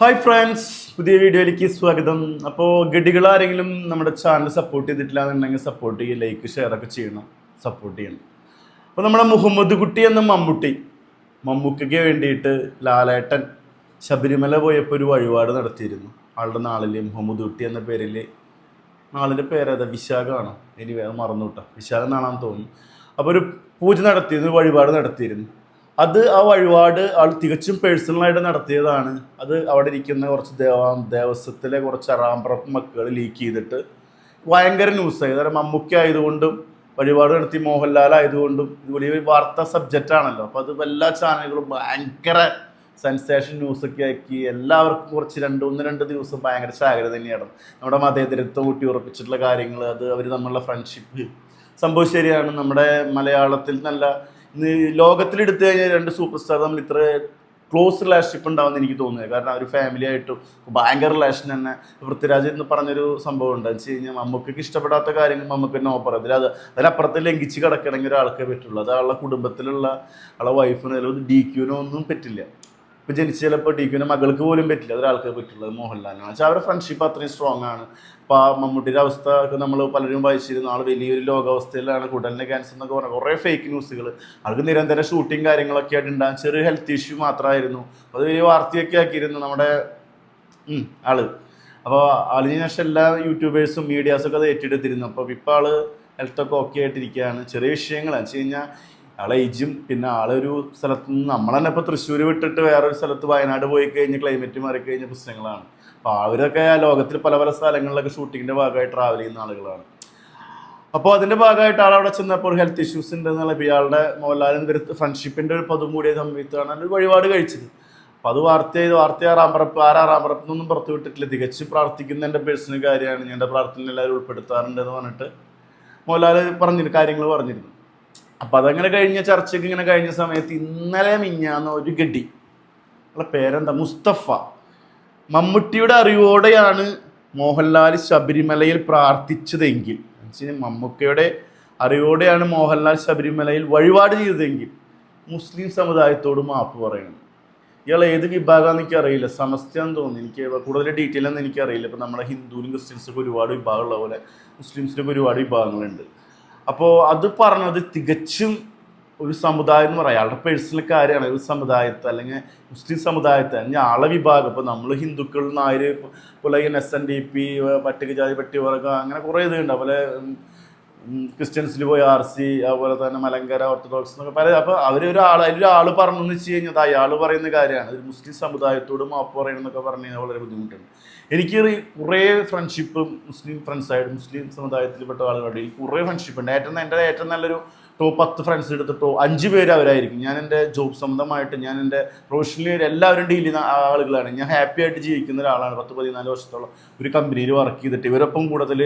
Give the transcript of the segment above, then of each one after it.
Hi friends പുതിയ വീഡിയോയിലേക്ക് സ്വാഗതം. അപ്പോൾ ഗഡികൾ ആരെങ്കിലും നമ്മുടെ ചാനൽ സപ്പോർട്ട് ചെയ്തിട്ടില്ല എന്നുണ്ടെങ്കിൽ സപ്പോർട്ട് ചെയ്യുക ലൈക്ക് ഷെയർ ഒക്കെ ചെയ്യണം. സപ്പോർട്ട് ചെയ്യണം. അപ്പോൾ നമ്മുടെ മുഹമ്മദ് കുട്ടി എന്ന മമ്മൂട്ടി മമ്മൂക്കയ്ക്ക് വേണ്ടിയിട്ട് ലാലേട്ടൻ ശബരിമല പോയപ്പോൾ ഒരു വഴിപാട് നടത്തിയിരുന്നു. ആളുടെ നാളിൽ മുഹമ്മദ് കുട്ടി എന്ന പേരിൽ നാളിന്റെ പേരേതാ വിശാഖമാണോ ഇനി വേറെ മറന്നു കേട്ടോ വിശാഖം എന്നാണെന്ന് തോന്നുന്നു. അപ്പോൾ ഒരു പൂജ നടത്തിയിരുന്നു വഴിപാട് നടത്തിയിരുന്നു. അത് ആ വഴിപാട് ആൾ തികച്ചും പേഴ്സണലായിട്ട് നടത്തിയതാണ്. അത് അവിടെ ഇരിക്കുന്ന കുറച്ച് ദേവ ദേവസ്വത്തിലെ കുറച്ച് അറാംപറപ്പ് മക്കൾ ലീക്ക് ചെയ്തിട്ട് ഭയങ്കര ന്യൂസായി കാരണം മമ്മൂക്കി ആയതുകൊണ്ടും വഴിപാട് നടത്തി മോഹൻലാൽ ആയതുകൊണ്ടും വലിയ വാർത്താ സബ്ജക്റ്റ് ആണല്ലോ. അപ്പോൾ അത് എല്ലാ ചാനലുകളും ഭയങ്കര സെൻസേഷൻ ന്യൂസൊക്കെ ആക്കി എല്ലാവർക്കും കുറച്ച് രണ്ട് ഒന്ന് രണ്ട് ദിവസം ഭയങ്കര ശാഖര തന്നെയാണ്. നമ്മുടെ മതേതരത്വം കൂട്ടി ഉറപ്പിച്ചിട്ടുള്ള കാര്യങ്ങൾ അത് അവർ തമ്മിലുള്ള ഫ്രണ്ട്ഷിപ്പ് സംഭവം ശരിയാണ്. നമ്മുടെ മലയാളത്തിൽ നല്ല ലോകത്തിൽ എടുത്തു കഴിഞ്ഞാൽ രണ്ട് സൂപ്പർ സ്റ്റാർ തമ്മിൽ ഇത്ര ക്ലോസ് റിലേഷൻഷിപ്പ് ഉണ്ടാവുമെന്ന് എനിക്ക് തോന്നുന്നത്. കാരണം അവർ ഫാമിലി ആയിട്ടും ഭയങ്കര റിലേഷൻ തന്നെ. പൃഥ്വിരാജ് എന്ന് പറഞ്ഞൊരു സംഭവം ഉണ്ട്. വെച്ച് കഴിഞ്ഞാൽ മമ്മക്കൊക്കെ ഇഷ്ടപ്പെടാത്ത കാര്യങ്ങൾ നമുക്ക് തന്നെ ഓപ്പർ അതിൽ അത് അതിനപ്പുറത്ത് ലംഘിച്ച് കിടക്കണമെങ്കിൽ ഒരാൾക്കേ പറ്റുള്ളൂ. അത് ആളുടെ കുടുംബത്തിലുള്ള ആളെ വൈഫിനോ അല്ലെങ്കിൽ ഡി ക്യൂനോ ഒന്നും പറ്റില്ല. ഇപ്പൊ ജനിച്ച ചിലപ്പോൾ ഡിക്കുവിന്റെ മകൾക്ക് പോലും പറ്റില്ല. ഒരാൾക്ക് പറ്റുള്ളത് മോഹൻലാലിനാണ് വെച്ചാൽ അവരുടെ ഫ്രണ്ട്ഷിപ്പ് അത്രയും സ്ട്രോങ് ആണ്. അപ്പോൾ ആ മമ്മൂട്ടിയുടെ അവസ്ഥ ഒക്കെ നമ്മൾ പലരും വായിച്ചിരുന്നു. ആൾ വലിയൊരു ലോകാവസ്ഥയിലാണ് കുടലിന് ക്യാൻസർ എന്നൊക്കെ പറഞ്ഞ കുറേ ഫേക്ക് ന്യൂസുകൾ ആൾക്ക് നിരന്തരം ഷൂട്ടിങ് കാര്യങ്ങളൊക്കെ ആയിട്ട് ഉണ്ടാകും ചെറിയ ഹെൽത്ത് ഇഷ്യൂ മാത്രമായിരുന്നു അത് വലിയ വാർത്തയൊക്കെ ആക്കിയിരുന്നു നമ്മുടെ ആൾ. അപ്പോൾ ആളിന് ശേഷം എല്ലാ യൂട്യൂബേഴ്സും മീഡിയാസൊക്കെ അത് ഏറ്റെടുത്തിരുന്നു. അപ്പോൾ ഇപ്പോൾ ആൾ ഹെൽത്തൊക്കെ ഓക്കെ ആയിട്ടിരിക്കുകയാണ് ചെറിയ വിഷയങ്ങളാണ് വെച്ച് കഴിഞ്ഞാൽ ആളെ ഏജും പിന്നെ ആളൊരു സ്ഥലത്ത് നിന്ന് നമ്മൾ തന്നെ ഇപ്പോൾ തൃശ്ശൂർ വിട്ടിട്ട് വേറൊരു സ്ഥലത്ത് വയനാട് പോയി കഴിഞ്ഞ് ക്ലൈമറ്റ് മാറി കഴിഞ്ഞ പ്രശ്നങ്ങളാണ്. അപ്പോൾ അവരൊക്കെ ആ ലോകത്തിൽ പല പല സ്ഥലങ്ങളിലൊക്കെ ഷൂട്ടിങ്ങിന്റെ ഭാഗമായി ട്രാവൽ ചെയ്യുന്ന ആളുകളാണ്. അപ്പോൾ അതിന്റെ ഭാഗമായിട്ട് ആൾ അവിടെ ചെന്നപ്പോൾ ഒരു ഹെൽത്ത് ഇഷ്യൂസ് ഉണ്ട് എന്നുള്ള ഇയാളുടെ മോഹൻലാലിന് വരുത്ത ഫ്രണ്ട്ഷിപ്പിന്റെ ഒരു പതും കൂടിയ സമയത്താണ് ഒരു വഴിപാട് കഴിച്ചത്. അപ്പോൾ അത് വാർത്ത ചെയ്ത് വാർത്ത ആറാമ്പറപ്പ് ആറാറാമ്പറപ്പ് എന്നൊന്നും പുറത്തു വിട്ടിട്ടില്ല. തികച്ച് പ്രാർത്ഥിക്കുന്ന എന്റെ പേഴ്സണൽ കാര്യമാണ്. ഞാൻ എന്റെ പ്രാർത്ഥന എല്ലാവരും ഉൾപ്പെടുത്താറുണ്ട് എന്ന് പറഞ്ഞിട്ട് മോഹൻലാൽ പറഞ്ഞിരുന്നു കാര്യങ്ങൾ പറഞ്ഞിരുന്നു. അപ്പം അതങ്ങനെ കഴിഞ്ഞ ചർച്ചയ്ക്ക് ഇങ്ങനെ കഴിഞ്ഞ സമയത്ത് ഇന്നലെ മിഞ്ഞാന്ന് ഒരു ഗഡി. അവളുടെ പേരെന്താ? മുസ്തഫ. മമ്മൂട്ടിയുടെ അറിവോടെയാണ് മോഹൻലാൽ ശബരിമലയിൽ പ്രാർത്ഥിച്ചതെങ്കിൽ മമ്മൂക്കയുടെ അറിവോടെയാണ് മോഹൻലാൽ ശബരിമലയിൽ വഴിപാട് ചെയ്തതെങ്കിൽ മുസ്ലിം സമുദായത്തോട് മാപ്പ് പറയണം. ഇയാൾ ഏത് വിഭാഗമാണെന്ന് എനിക്കറിയില്ല. സമസ്തയാന്ന് തോന്നുന്നു. എനിക്ക് കൂടുതൽ ഡീറ്റെയിൽ ഒന്നും എനിക്കറിയില്ല. ഇപ്പം നമ്മുടെ ഹിന്ദുവിനും ക്രിസ്ത്യൻസിനും ഒരുപാട് വിഭാഗമുള്ള പോലെ മുസ്ലിംസിനൊക്കെ ഒരുപാട് വിഭാഗങ്ങളുണ്ട്. അപ്പോൾ അത് പറഞ്ഞത് തികച്ചും ഒരു സമുദായം എന്ന് പറയാം. അയാളുടെ പേഴ്സണൽ കാര്യമാണ്. ഒരു സമുദായത്തെ അല്ലെങ്കിൽ മുസ്ലിം സമുദായത്തെ അല്ലെങ്കിൽ ആളെ വിഭാഗം. ഇപ്പോൾ നമ്മൾ ഹിന്ദുക്കൾ നായർ പോലെ എസ് എൻ ഡി പി പട്ടികജാതി പട്ടികവർഗം അങ്ങനെ കുറേ ഇതുണ്ട് അതുപോലെ ക്രിസ്ത്യൻസിൽ പോയി ആർ സി അതുപോലെ തന്നെ മലങ്കര ഓർത്തഡോക്സ് എന്നൊക്കെ പല അപ്പോൾ അവർ ഒരാൾ അതിലൊരാൾ പറഞ്ഞു എന്ന് വെച്ച് കഴിഞ്ഞാൽ അയാൾ പറയുന്ന കാര്യമാണ്. ഒരു മുസ്ലിം സമുദായത്തോട് മാപ്പ് പറയണം എന്നൊക്കെ പറഞ്ഞു കഴിഞ്ഞാൽ വളരെ ബുദ്ധിമുട്ടാണ്. എനിക്ക് കുറേ ഫ്രണ്ട്ഷിപ്പ് മുസ്ലിം ഫ്രണ്ട്സായിട്ട് മുസ്ലിം സമുദായത്തിൽപ്പെട്ട ആളുകളുടെ എനിക്ക് കുറേ ഫ്രണ്ട്ഷിപ്പ് ഉണ്ട്. ഏറ്റവും എന്റെ ഏറ്റവും നല്ലൊരു ടോപ്പ് പത്ത് ഫ്രണ്ട്സ് എടുത്തിട്ടോ അഞ്ച് പേര് അവരായിരിക്കും. ഞാൻ എന്റെ ജോബ് സംബന്ധമായിട്ട് ഞാൻ എന്റെ പ്രൊഫഷണലി എല്ലാവരും ഡീൽ ചെയ്യുന്ന ആളുകളാണ്. ഞാൻ ഹാപ്പി ആയിട്ട് ജീവിക്കുന്ന ഒരാളാണ് പത്ത് പതിനാല് വർഷത്തോളം ഒരു കമ്പനിയിൽ വർക്ക് ചെയ്തിട്ട്. ഇവരൊപ്പം കൂടുതൽ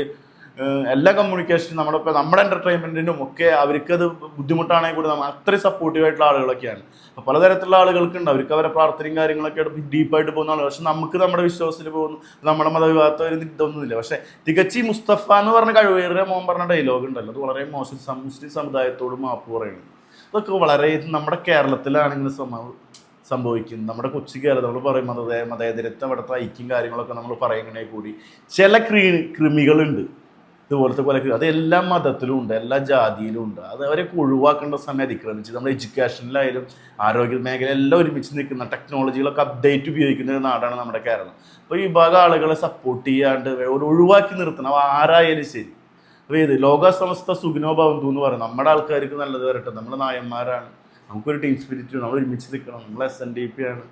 എല്ലാ കമ്മ്യൂണിക്കേഷനും നമ്മുടെ ഇപ്പം നമ്മുടെ എന്റർടൈൻമെന്റിനും ഒക്കെ അവർക്കത് ബുദ്ധിമുട്ടാണെങ്കിൽ കൂടി നമ്മൾ അത്രയും സപ്പോർട്ടീവായിട്ടുള്ള ആളുകളൊക്കെയാണ്. അപ്പോൾ പലതരത്തിലുള്ള ആളുകൾക്കുണ്ട്. അവർക്ക് അവരെ പ്രാർത്ഥനയും കാര്യങ്ങളൊക്കെ ഡീപ്പായിട്ട് പോകുന്ന ആളുകൾ. പക്ഷെ നമുക്ക് നമ്മുടെ വിശ്വാസത്തിൽ പോകുന്നു. നമ്മുടെ മതവിഭാഗത്ത് ഒരു ഇതൊന്നുമില്ല. പക്ഷേ തികച്ചി മുസ്തഫ എന്ന് പറഞ്ഞ കഴിവേറിയ മോൻ പറഞ്ഞ ഡയലോഗ് ഉണ്ടല്ലോ. അത് വളരെ മോശം മുസ്ലിം സമുദായത്തോട് മാപ്പ് പറയുന്നു. അതൊക്കെ വളരെ നമ്മുടെ കേരളത്തിലാണെങ്കിൽ സംഭവം സംഭവിക്കുന്നത് നമ്മുടെ കൊച്ചു കേരളം നമ്മൾ പറയും മതേ മതേതരത്തെ അവിടുത്തെ ഐക്യം കാര്യങ്ങളൊക്കെ നമ്മൾ പറയുന്നതിനെ കൂടി. ചില ക്രീ കൃമികളുണ്ട്. ഇതുപോലത്തെ പോലെ അത് എല്ലാ മതത്തിലും ഉണ്ട് എല്ലാ ജാതിയിലും ഉണ്ട്. അത് അവരൊക്കെ ഒഴിവാക്കേണ്ട സമയം അതിക്രമിച്ച് നമ്മുടെ എഡ്യൂക്കേഷനിലായാലും ആരോഗ്യ മേഖല എല്ലാം ഒരുമിച്ച് നിൽക്കുന്ന ടെക്നോളജികളൊക്കെ അപ്ഡേറ്റ് ഉപയോഗിക്കുന്ന ഒരു നാടാണ് നമ്മുടെ കേരളം. അപ്പോൾ ഈ വിഭാഗം ആളുകളെ സപ്പോർട്ട് ചെയ്യാണ്ട് ഒരു ഒഴിവാക്കി നിർത്തണം. ആരായാലും ശരി. അപ്പോൾ ഏത് ലോക സമസ്ത സുഖിനോ ഭവന്തു എന്ന് പറയും. നമ്മുടെ ആൾക്കാർക്ക് നല്ലത് വരട്ടെ. നമ്മുടെ നായന്മാരാണ്. നമുക്കൊരു ടീം സ്പിരിറ്റ് നമ്മൾ ഒരുമിച്ച് നിൽക്കണം. നമ്മൾ എസ് എൻ ഡി പി ആണ്.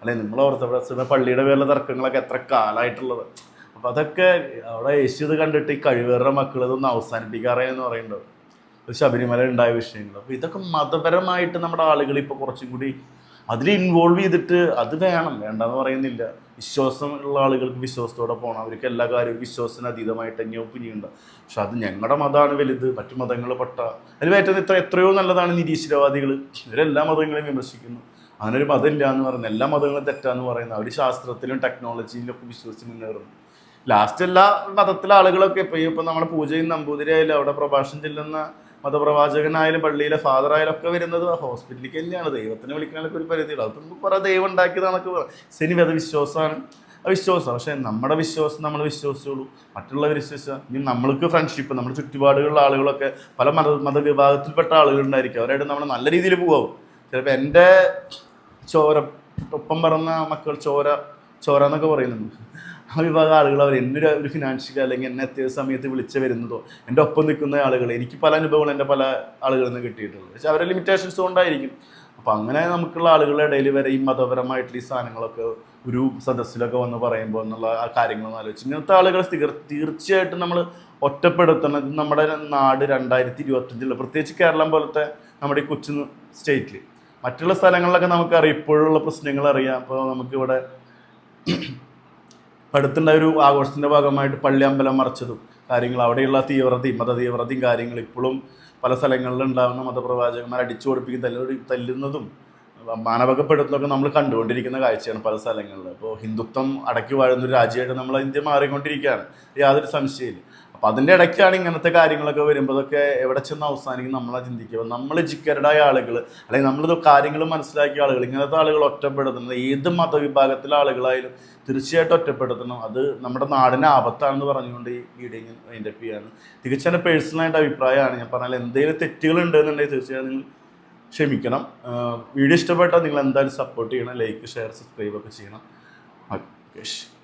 അല്ലെങ്കിൽ നിങ്ങൾ പള്ളിയുടെ പേരിലെ തർക്കങ്ങളൊക്കെ എത്ര കാലമായിട്ടുള്ളത് അപ്പോൾ അതൊക്കെ അവിടെ യേശു ഇത് കണ്ടിട്ട് ഈ കഴിവേറെ മക്കൾ ഇതൊന്ന് അവസാനിപ്പിക്കാറേ എന്ന് പറയുന്നുണ്ട്. ശബരിമല ഉണ്ടായ വിഷയങ്ങൾ അപ്പോൾ ഇതൊക്കെ മതപരമായിട്ട് നമ്മുടെ ആളുകൾ ഇപ്പോൾ കുറച്ചും കൂടി അതിൽ ഇൻവോൾവ് ചെയ്തിട്ട് അത് വേണം. വേണ്ടെന്ന് പറയുന്നില്ല. വിശ്വാസമുള്ള ആളുകൾക്ക് വിശ്വാസത്തോടെ പോകണം അവർക്ക് എല്ലാ കാര്യവും വിശ്വാസത്തിന് അതീതമായിട്ട് തന്നെ ഒപ്പീനിയൻ ഉണ്ട് പക്ഷെ അത് ഞങ്ങളുടെ മതമാണ് വലുത്. മറ്റു മതങ്ങൾ പെട്ട. അതിൽ ഏറ്റവും ഇത്ര എത്രയോ നല്ലതാണ് നിരീശ്വരവാദികൾ ഇവരെല്ലാ മതങ്ങളെയും വിമർശിക്കുന്നു. അങ്ങനൊരു മതമില്ല എന്ന് പറയുന്നത് എല്ലാ മതങ്ങളും തെറ്റാന്ന് പറയുന്നത് അവർ ശാസ്ത്രത്തിലും ടെക്നോളജിയിലും ഒക്കെ വിശ്വസിച്ച് മുന്നേറുന്നു. ലാസ്റ്റ് എല്ലാ മതത്തിലെ ആളുകളൊക്കെ ഇപ്പൊ ഇപ്പൊ നമ്മുടെ പൂജയും നമ്പൂതിരി ആയാലും അവിടെ പ്രഭാഷണം ചെല്ലുന്ന മതപ്രവാചകനായാലും പള്ളിയിലെ ഫാദർ ആയാലും ഒക്കെ വരുന്നത് ഹോസ്പിറ്റലിലേക്ക് തന്നെയാണ്. ദൈവത്തിനെ വിളിക്കാനൊക്കെ ഒരു പരിധിയുള്ളൂ അതൊന്നും കുറെ ദൈവം ഉണ്ടാക്കിയതാണൊക്കെ പറയാം ശനി അത് വിശ്വാസമാണ്. അത് വിശ്വാസം പക്ഷെ നമ്മുടെ വിശ്വാസം നമ്മൾ വിശ്വസിച്ചുള്ളൂ മറ്റുള്ളവർ വിശ്വസിച്ചാൽ ഇനി നമ്മൾക്ക് ഫ്രണ്ട്ഷിപ്പ് നമ്മുടെ ചുറ്റുപാടുകളിലുള്ള ആളുകളൊക്കെ പല മത മതവിഭാഗത്തിൽപ്പെട്ട ആളുകളുണ്ടായിരിക്കും. അവരായിട്ട് നമ്മൾ നല്ല രീതിയിൽ പോകാവും ചിലപ്പോൾ എന്റെ ചോര ഒപ്പം പറഞ്ഞ മക്കൾ ചോര ചോര എന്നൊക്കെ പറയുന്നുണ്ട്. ആ വിഭാഗം ആളുകൾ അവർ എന്നൊരു ഒരു ഫിനാൻഷ്യൽ അല്ലെങ്കിൽ എന്നെ അത്യാവശ്യ സമയത്ത് വിളിച്ച് വരുന്നതോ എന്റെ ഒപ്പം നിൽക്കുന്ന ആളുകൾ എനിക്ക് പല അനുഭവങ്ങളും എന്റെ പല ആളുകളിൽ നിന്ന് കിട്ടിയിട്ടുള്ളത് പക്ഷേ അവരുടെ ലിമിറ്റേഷൻസ് കൊണ്ടായിരിക്കും. അപ്പം അങ്ങനെ നമുക്കുള്ള ആളുകളുടെ ഇടയിൽ വരെ ഈ മതപരമായിട്ടുള്ള ഈ സാധനങ്ങളൊക്കെ ഒരു സദസ്സിലൊക്കെ വന്ന് പറയുമ്പോൾ എന്നുള്ള ആ കാര്യങ്ങളൊന്നും ആലോചിച്ച് ഇങ്ങനത്തെ ആളുകൾ തീർ തീർച്ചയായിട്ടും നമ്മൾ ഒറ്റപ്പെടുത്തണം. നമ്മുടെ നാട് രണ്ടായിരത്തി ഇരുപത്തഞ്ചിൽ പ്രത്യേകിച്ച് കേരളം പോലത്തെ നമ്മുടെ ഈ കൊച്ചു സ്റ്റേറ്റിൽ മറ്റുള്ള സ്ഥലങ്ങളിലൊക്കെ നമുക്കറിയാം ഇപ്പോഴുള്ള പ്രശ്നങ്ങൾ അറിയാം. അപ്പോൾ നമുക്കിവിടെ അടുത്തുണ്ടായ ഒരു ആഘോഷത്തിന്റെ ഭാഗമായിട്ട് പള്ളി അമ്പലം മറച്ചതും കാര്യങ്ങൾ അവിടെയുള്ള തീവ്രതയും മത തീവ്രതയും കാര്യങ്ങൾ ഇപ്പോഴും പല സ്ഥലങ്ങളിൽ ഉണ്ടാകുന്ന മതപ്രവാചകന്മാർ അടിച്ചു കൊടുപ്പിക്കും തല്ലി തല്ലുന്നതും മാനവകപ്പെടുത്തുന്നതൊക്കെ നമ്മൾ കണ്ടുകൊണ്ടിരിക്കുന്ന കാഴ്ചയാണ് പല സ്ഥലങ്ങളിൽ. അപ്പോൾ ഹിന്ദുത്വം അടക്കി വാഴുന്ന ഒരു രാജ്യമായിട്ട് നമ്മൾ ഇന്ത്യ മാറിക്കൊണ്ടിരിക്കുകയാണ്. യാതൊരു സംശയമില്ല അപ്പോൾ അതിന്റെ ഇടയ്ക്കാണ് ഇങ്ങനത്തെ കാര്യങ്ങളൊക്കെ വരുമ്പോഴൊക്കെ എവിടെ ചെന്ന് അവസാനിക്കും നമ്മളെ ചിന്തിക്കുക. നമ്മൾ എഡ്യൂക്കേറ്റഡായ ആളുകൾ അല്ലെങ്കിൽ നമ്മളിത് കാര്യങ്ങൾ മനസ്സിലാക്കിയ ആളുകൾ ഇങ്ങനത്തെ ആളുകൾ ഒറ്റപ്പെടുത്തുന്നത് ഏത് മതവിഭാഗത്തിലെ ആളുകളായാലും തീർച്ചയായിട്ടും ഒറ്റപ്പെടുത്തണം. അത് നമ്മുടെ നാടിന് ആപത്താണെന്ന് പറഞ്ഞുകൊണ്ട് ഈ വീഡിയോ ഞാൻ അതിന്റെ ചെയ്യാണ്. തികച്ചും എന്റെ പേഴ്സണലായിട്ട് അഭിപ്രായമാണ്. ഞാൻ പറഞ്ഞാൽ എന്തെങ്കിലും തെറ്റുകൾ ഉണ്ടെന്നുണ്ടെങ്കിൽ തീർച്ചയായും നിങ്ങൾ ക്ഷമിക്കണം. വീഡിയോ ഇഷ്ടപ്പെട്ടാൽ നിങ്ങൾ എന്തായാലും സപ്പോർട്ട് ചെയ്യണം. ലൈക്ക് ഷെയർ സബ്സ്ക്രൈബ് ഒക്കെ ചെയ്യണം. ഓക്കെ